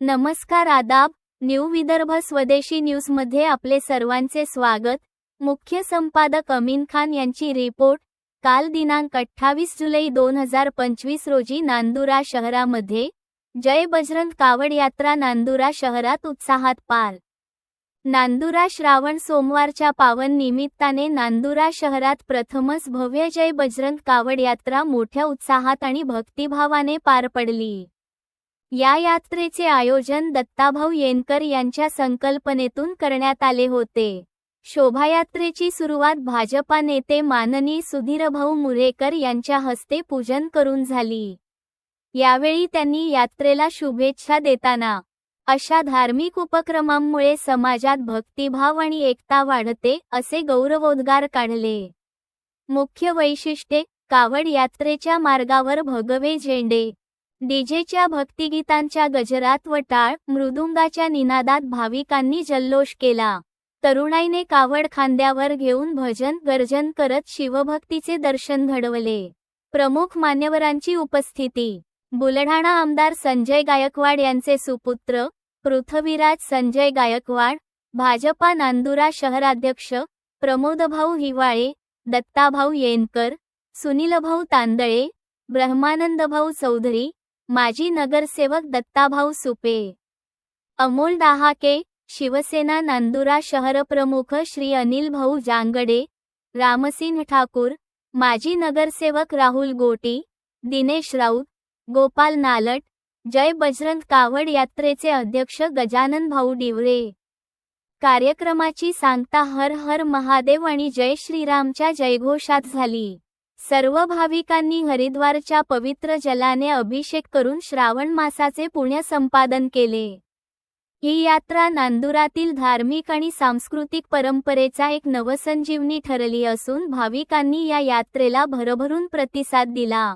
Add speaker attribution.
Speaker 1: नमस्कार आदाब न्यू विदर्भ स्वदेशी न्यूजमध्ये आपले सर्वांचे स्वागत. मुख्य संपादक अमीन खान यांची रिपोर्ट काल दिनांक अठ्ठावीस जुलै दोन हजार पंचवीस रोजी नांदुरा शहरामध्ये जय बजरंग कावड यात्रा नांदुरा शहरात उत्साहात पार नांदुरा श्रावण सोमवारच्या पावन निमित्ताने नांदुरा शहरात प्रथमच भव्य जय बजरंग कावड यात्रा मोठ्या उत्साहात आणि भक्तिभावाने पार पडली. या यात्रेचे आयोजन दत्ताभाऊ येनकर यांच्या संकल्पनेतून करण्यात आले होते. शोभायात्रेची सुरुवात भाजपा नेते माननीय सुधीरभाऊ मुरेकर यांच्या हस्ते पूजन करून झाली. यावेळी त्यांनी यात्रेला शुभेच्छा देताना अशा धार्मिक उपक्रमांमुळे समाजात भक्तिभाव आणि एकता वाढते असे गौरवोद्गार काढले. मुख्य वैशिष्ट्ये कावड यात्रेच्या मार्गावर भगवे झेंडे. डीजेच्या भक्तिगीतांच्या गजरात व टाळ मृदुंगाच्या निनादात भाविकांनी जल्लोष केला. तरुणाईने कावड खांद्यावर घेऊन भजन गर्जन करत शिवभक्तीचे दर्शन घडवले. प्रमुख मान्यवरांची उपस्थिती बुलढाणा आमदार संजय गायकवाड यांचे सुपुत्र पृथ्वीराज संजय गायकवाड भाजपा नांदुरा शहराध्यक्ष प्रमोदभाऊ हिवाळे दत्ताभाऊ येनकर सुनीलभाऊ तांदळे ब्रह्मानंदभाऊ चौधरी माजी नगरसेवक दत्ताभाऊ सुपे. अमोल डहाके शिवसेना नांदुरा शहरप्रमुख श्री अनिल भाऊ जांगडे रामसिंह ठाकूर माजी नगरसेवक राहुल गोटी दिनेश राऊत गोपाल नालट जय बजरंग कावड यात्रेचे अध्यक्ष गजानन भाऊ डिवरे. कार्यक्रमाची सांगता हर हर महादेव आणि जय श्रीरामच्या जयघोषात झाली. सर्व भाविकांनी हरिद्वारच्या पवित्र जलाने अभिषेक करून श्रावण मासाचे पुण्य संपादन केले. ही यात्रा नांदुरातील धार्मिक आणि सांस्कृतिक परंपरेचा एक नवसंजीवनी ठरली असून भाविकांनी या यात्रेला भरभरून प्रतिसाद दिला.